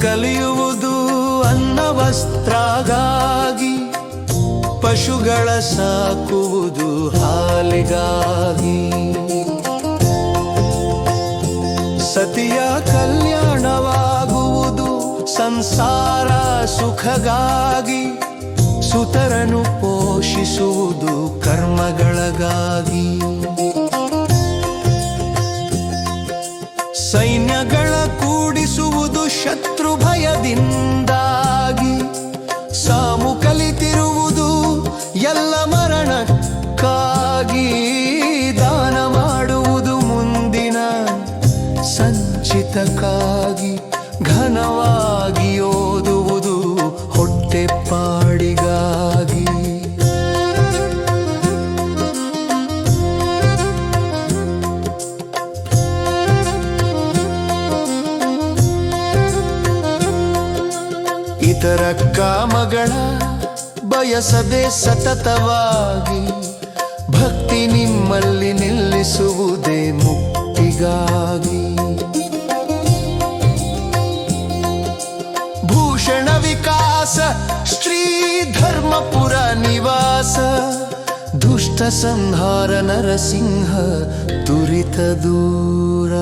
ಕಲಿಯುವುದು ಅನ್ನ ವಸ್ತ್ರಗಾಗಿ ಪಶುಗಳ ಸಾಕುವುದು ಹಾಲಿಗಾಗಿ. ಸತಿಯ ಕಲ್ಯಾಣವಾಗುವುದು ಸಂಸಾರ ಸುಖಗಾಗಿ ಸುತರನು ಪೋಷಿಸುವುದು ಕರ್ಮಗಳಗಾಗಿ. ಕೂಡಿಸುವುದು ಶತ್ರು ಭಯದಿಂದಾಗಿ ಸಾಮು ಕಲಿತಿರುವುದು ಎಲ್ಲ ಮರಣಕ್ಕಾಗಿ ದಾನ ಮಾಡುವುದು ಮುಂದಿನ ಸಂಚಿತಕ್ಕಾಗಿ ಘನವಾಗಿ ಓದುವುದು ಹೊಟ್ಟೆಪಾಡಿಗಾಗಿ ಇತರ ಕಾಮಗಳ ಬಯಸದೆ ಸತತವಾಗಿ ಭಕ್ತಿ ನಿಮ್ಮಲ್ಲಿ ನಿಲ್ಲಿಸುವುದೇ ಮುಕ್ತಿಗಾಗಿ. ಭೂಷಣ ವಿಕಾಸ ಶ್ರೀ ಧರ್ಮಪುರ ನಿವಾಸ, ದುಷ್ಟ ಸಂಹಾರ ನರಸಿಂಹ ತುರಿತ ದೂರ.